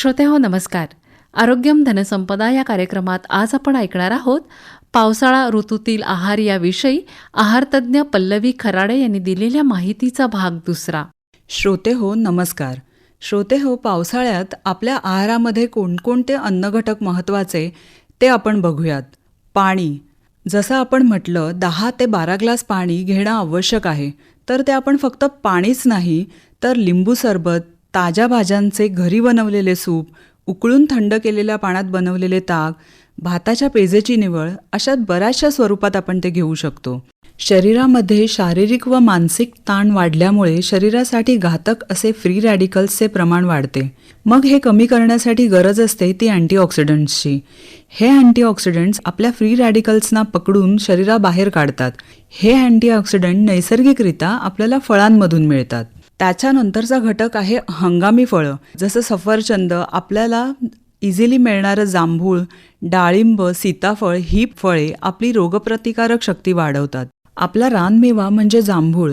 श्रोतेहो नमस्कार. आरोग्यम धनसंपदा या कार्यक्रमात आज आपण ऐकणार आहोत पावसाळा ऋतूतील आहार याविषयी आहारतज्ज्ञ पल्लवी खराडे यांनी दिलेल्या माहितीचा भाग दुसरा. श्रोते हो नमस्कार. श्रोते हो पावसाळ्यात आपल्या आहारामध्ये कोणकोणते अन्नघटक महत्त्वाचे ते आपण बघूयात. पाणी. जसं आपण म्हटलं दहा ते बारा ग्लास पाणी घेणं आवश्यक आहे. तर ते आपण फक्त पाणीच नाही तर लिंबू सरबत ताज्या भाज्यांचे घरी बनवलेले सूप उकळून थंड केलेल्या पाण्यात बनवलेले ताक भाताच्या पेजेची निवळ अशा बऱ्याचशा स्वरूपात आपण ते घेऊ शकतो. शरीरामध्ये शारीरिक व मानसिक ताण वाढल्यामुळे शरीरासाठी घातक असे फ्री रॅडिकल्सचे प्रमाण वाढते. मग हे कमी करण्यासाठी गरज असते ती अँटीऑक्सिडंट्सची. हे अँटीऑक्सिडंट्स आपल्या फ्री रॅडिकल्सना पकडून शरीराबाहेर काढतात. हे अँटीऑक्सिडंट नैसर्गिकरित्या आपल्याला फळांमधून मिळतात. त्याच्यानंतरचा घटक आहे हंगामी फळं. जसं सफरचंद आपल्याला इझिली मिळणारं जांभूळ डाळिंब सीताफळ ही फळे आपली रोगप्रतिकारक शक्ती वाढवतात. आपला रानमेवा म्हणजे जांभूळ.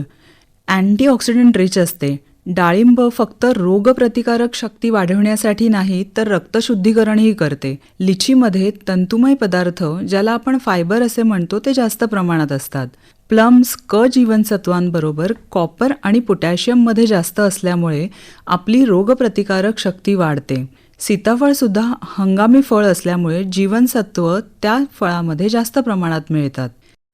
अँटीऑक्सिडंट रिच असते. डाळिंब फक्त रोगप्रतिकारक शक्ती वाढवण्यासाठी नाही तर रक्तशुद्धीकरणही करते. लिचीमध्ये तंतुमय पदार्थ ज्याला आपण फायबर असे म्हणतो ते जास्त प्रमाणात असतात. प्लम्स क जीवनसत्वांबरोबर कॉपर आणि पोटॅशियममध्ये जास्त असल्यामुळे आपली रोगप्रतिकारक शक्ती वाढते. सीताफळसुद्धा हंगामी फळ असल्यामुळे जीवनसत्व त्या फळामध्ये जास्त प्रमाणात मिळतात.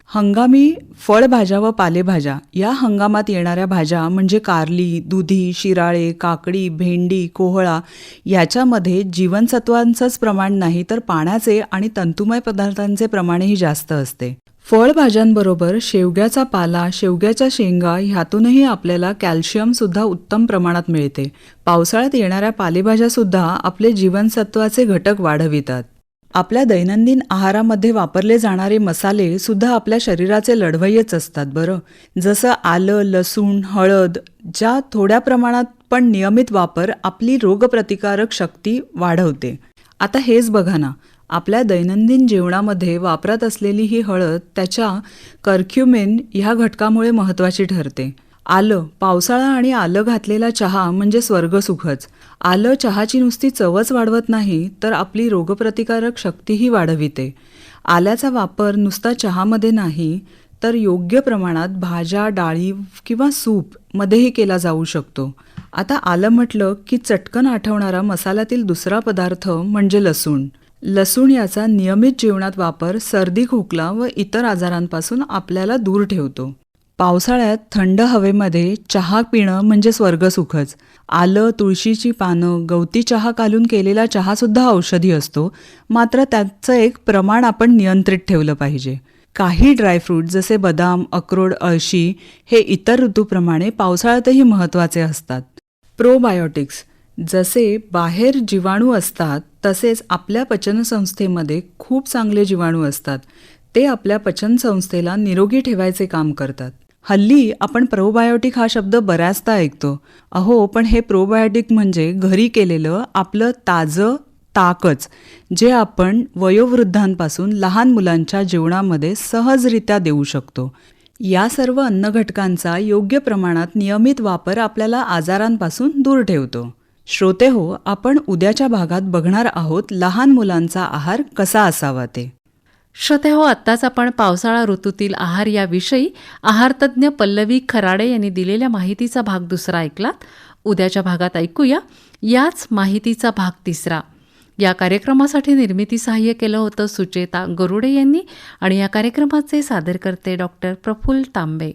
हंगामी फळभाज्या व पालेभाज्या या हंगामात येणाऱ्या भाज्या म्हणजे कारली दुधी शिराळे काकडी भेंडी कोहळा याच्यामध्ये जीवनसत्वांचंच प्रमाण नाही तर पाण्याचे आणि तंतुमय पदार्थांचे प्रमाणही जास्त असते. फळभाज्यांबरोबर शेवग्याचा पाला शेवग्याच्या शेंगा ह्यातूनही आपल्याला कॅल्शियम सुद्धा उत्तम प्रमाणात मिळते. पावसाळ्यात येणाऱ्या पालेभाज्या सुद्धा आपले जीवनसत्वाचे घटक वाढवितात. आपल्या दैनंदिन आहारामध्ये वापरले जाणारे मसाले सुद्धा आपल्या शरीराचे लढवय्यच असतात बरं. जसं आलं लसूण हळद ज्या थोड्या प्रमाणात पण नियमित वापर आपली रोगप्रतिकारक शक्ती वाढवते. आता हेच बघा ना आपल्या दैनंदिन जीवनामध्ये वापरात असलेली ही हळद त्याच्या कर्क्युमेन ह्या घटकामुळे महत्त्वाची ठरते. आलं पावसाळा आणि आलं घातलेला चहा म्हणजे स्वर्गसुखच. आलं चहाची नुसती चवच वाढवत नाही तर आपली रोगप्रतिकारक शक्तीही वाढविते. आल्याचा वापर नुसता चहामध्ये नाही तर योग्य प्रमाणात भाज्या डाळी किंवा सूपमध्येही केला जाऊ शकतो. आता आलं म्हटलं की चटकन आठवणारा मसाल्यातील दुसरा पदार्थ म्हणजे लसूण. लसूण याचा नियमित जीवनात वापर सर्दी खोकला व इतर आजारांपासून आपल्याला दूर ठेवतो. पावसाळ्यात थंड हवेमध्ये चहा पिणं म्हणजे स्वर्गसुखच. आलं तुळशीची पानं गवती चहा घालून केलेला चहासुद्धा औषधी असतो. मात्र त्याचं एक प्रमाण आपण नियंत्रित ठेवलं पाहिजे. काही ड्रायफ्रूट जसे बदाम अक्रोड अळशी हे इतर ऋतूप्रमाणे पावसाळ्यातही महत्त्वाचे असतात. प्रोबायोटिक्स जसे बाहेर जीवाणू असतात तसेच आपल्या पचनसंस्थेमध्ये खूप चांगले जीवाणू असतात. ते आपल्या पचनसंस्थेला निरोगी ठेवायचे काम करतात. हल्ली आपण प्रोबायोटिक हा शब्द बऱ्याचदा ऐकतो. अहो पण हे प्रोबायोटिक म्हणजे घरी केलेलं आपलं ताजं ताकच जे आपण वयोवृद्धांपासून लहान मुलांच्या जेवणामध्ये सहजरित्या देऊ शकतो. या सर्व अन्नघटकांचा योग्य प्रमाणात नियमित वापर आपल्याला आजारांपासून दूर ठेवतो. श्रोते हो आपण उद्याच्या भागात बघणार आहोत लहान मुलांचा आहार कसा असावा ते. श्रोते हो आत्ताच आपण पावसाळा ऋतूतील आहार याविषयी आहारतज्ज्ञ पल्लवी खराडे यांनी दिलेल्या माहितीचा भाग दुसरा ऐकलात. उद्याच्या भागात ऐकूया याच माहितीचा भाग तिसरा. या कार्यक्रमासाठी निर्मिती सहाय्य केलं होतं सुचेता गरुडे यांनी आणि या कार्यक्रमाचे सादरकर्ते डॉक्टर प्रफुल्ल तांबे.